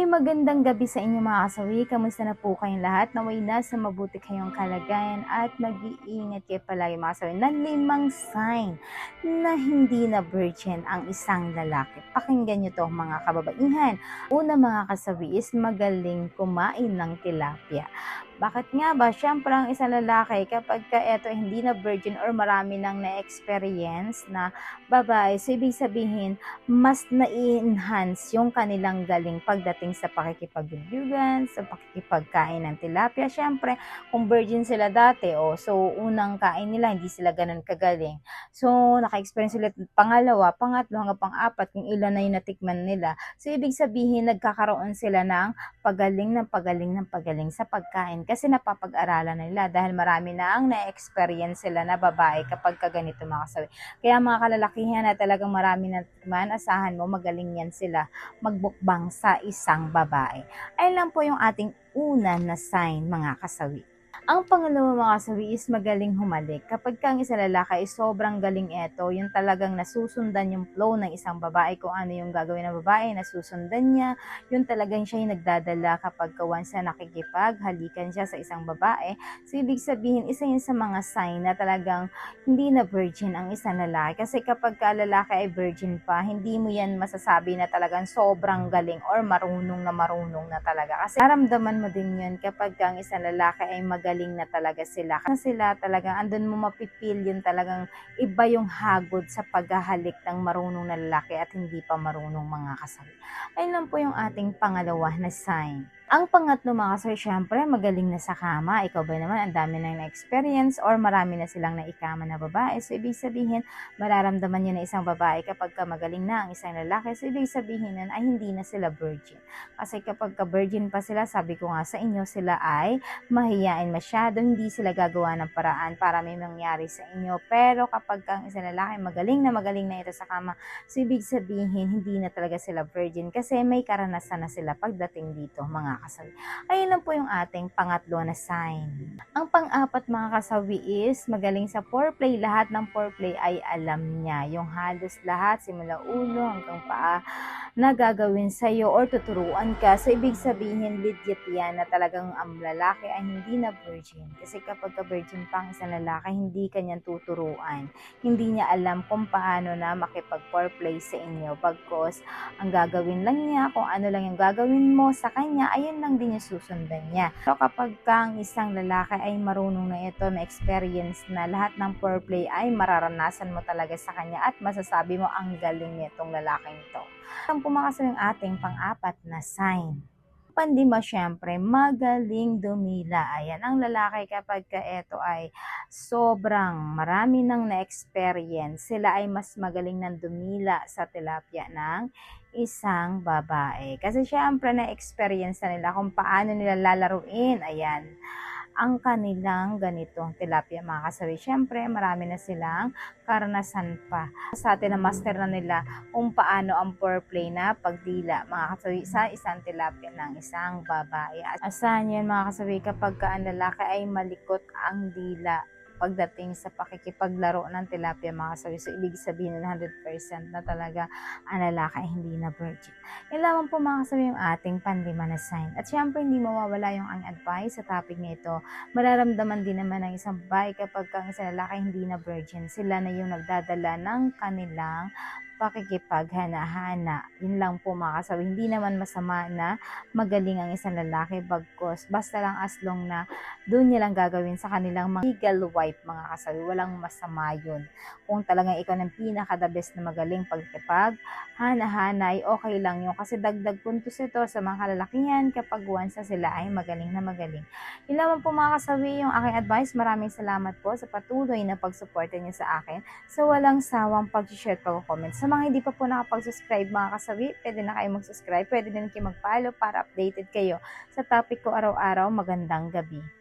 Ay magandang gabi sa inyo mga kasawi. Kamusta na po kayong lahat? Naway nasa mabuti kayong kalagayan at mag-iingat kayo palagi mga kasawi na limang sign na hindi na virgin ang isang lalaki. Pakinggan nyo to mga kababaihan. Una mga kasawi is magaling kumain ng tilapia. Bakit nga ba? Siyempre ang isang lalaki kapag ka eto hindi na virgin or marami nang na-experience na babae, so ibig sabihin mas na-enhance yung kanilang galing pagdating sa pakikipagbibugan, sa pakikipagkain ng tilapia. Siyempre, kung virgin sila dati, oh, so unang kain nila, hindi sila ganun kagaling. So, naka-experience sila pangalawa, pangatlo, hanggang pang-apat, kung ilan na yung natikman nila. So, ibig sabihin, nagkakaroon sila ng pagaling ng pagaling ng pagaling sa pagkain kasi napapag-aralan na nila dahil marami na ang na-experience sila na babae kapag kaganito mga kasawi. Kaya mga kalalakihan na talagang marami na man, asahan mo magaling yan sila magbukbang sa isang babae. Ayun lang po yung ating una na sign mga kasawi. Ang pangalawa mga kasawi is magaling humalik. Kapag kang isang lalaki is sobrang galing ito, yung talagang nasusundan yung flow ng isang babae, kung ano yung gagawin ng babae, nasusundan niya, yung talagang siya yung nagdadala kapag kawan sa nakikipag, halikan siya sa isang babae. So, ibig sabihin, isa yun sa mga sign na talagang hindi na virgin ang isang lalaki. Kasi kapag ka lalaki ay virgin pa, hindi mo yan masasabi na talagang sobrang galing or marunong na marunong na talaga. Kasi naramdaman mo din yun kapag ka ang isang lalaki ay magaling na talaga sila. Kasi sila talagang andun mo mapipil yun talagang iba yung hagod sa paghahalik ng marunong na lalaki at hindi pa marunong mga kasawi. Ayun lang po yung ating pangalawa na sign. Ang pangatlo mga kasar, syempre, magaling na sa kama. Ikaw ba naman, ang dami nang na-experience or marami na silang naikama na babae. So, ibig sabihin, mararamdaman niya na isang babae kapag ka magaling na ang isang lalaki. So, ibig sabihin nun ay hindi na sila virgin. Kasi kapag ka virgin pa sila, sabi ko nga sa inyo, sila ay mahiyain masyado. Hindi sila gagawa ng paraan para may mangyari sa inyo. Pero kapag ka ang isang lalaki magaling na magaling na ito sa kama, so ibig sabihin, hindi na talaga sila virgin kasi may karanasan na sila pagdating dito, mga kasawi. Ayun lang po yung ating pangatlo na sign. Ang pang-apat mga kasawi is magaling sa foreplay. Lahat ng foreplay ay alam niya. Yung halos lahat, simula ulo hanggang paa, na gagawin sa'yo or tuturuan ka. So, ibig sabihin, legit yan na talagang ang lalaki ay hindi na virgin. Kasi kapag ka virgin pa ang isang lalaki, hindi kanyan tuturuan. Hindi niya alam kung paano na makipag-foreplay sa inyo. Bagkos, ang gagawin lang niya, kung ano lang yung gagawin mo sa kanya, ayun lang din yung susundan niya. So kapag kang isang lalaki ay marunong na ito, may experience na lahat ng foreplay ay mararanasan mo talaga sa kanya at masasabi mo ang galing nitong lalaking to. Ang pumakas yung ating pang-apat na sign pandima syempre, magaling dumila. Ayan, ang lalaki kapag ka ito ay sobrang marami nang na-experience, sila ay mas magaling nang dumila sa tilapia ng isang babae. Kasi syempre na-experience na nila kung paano nila lalaruin. Ayan ang kanilang ganitong tilapia mga kasawi. Siyempre, marami na silang karanasan pa. Sa atin na master na nila kung paano ang foreplay na pagdila mga kasawi sa isang tilapia ng isang babae. At asahan yan mga kasawi kapag ka ang lalaki ay malikot ang dila pagdating sa pakikipaglaro ng tilapia mga kasawi. So, ibig sabihin na 100% na talaga ang lalaki hindi na virgin. Yan lamang po mga kasawi yung ating pandima na sign. At syempre, hindi mawawala yung ang advice sa topic na ito. Mararamdaman din naman ng isang babae kapag ang isang lalaki hindi na virgin. Sila na yung nagdadala ng kanilang pakikipaghana-hana. Yun lang po mga kasawi. Hindi naman masama na magaling ang isang lalaki bagkos. Basta lang as long na doon niya lang gagawin sa kanilang mga legal wife mga kasawi. Walang masama yun. Kung talagang ikaw ng pinaka the best na magaling pagkipag, hana-hana ay okay lang yun. Kasi dagdag puntos ito sa mga kalalakihan kapag once sila ay magaling na magaling. Yun lamang po mga kasawi yung aking advice. Maraming salamat po sa patuloy na pagsuporta niyo sa akin sa walang sawang pag-share pag-comment. Sa mga hindi pa po nakapag-subscribe mga kasawi, pwede na kayo mag-subscribe. Pwede din kayo mag-follow para updated kayo sa topic ko araw-araw. Magandang gabi.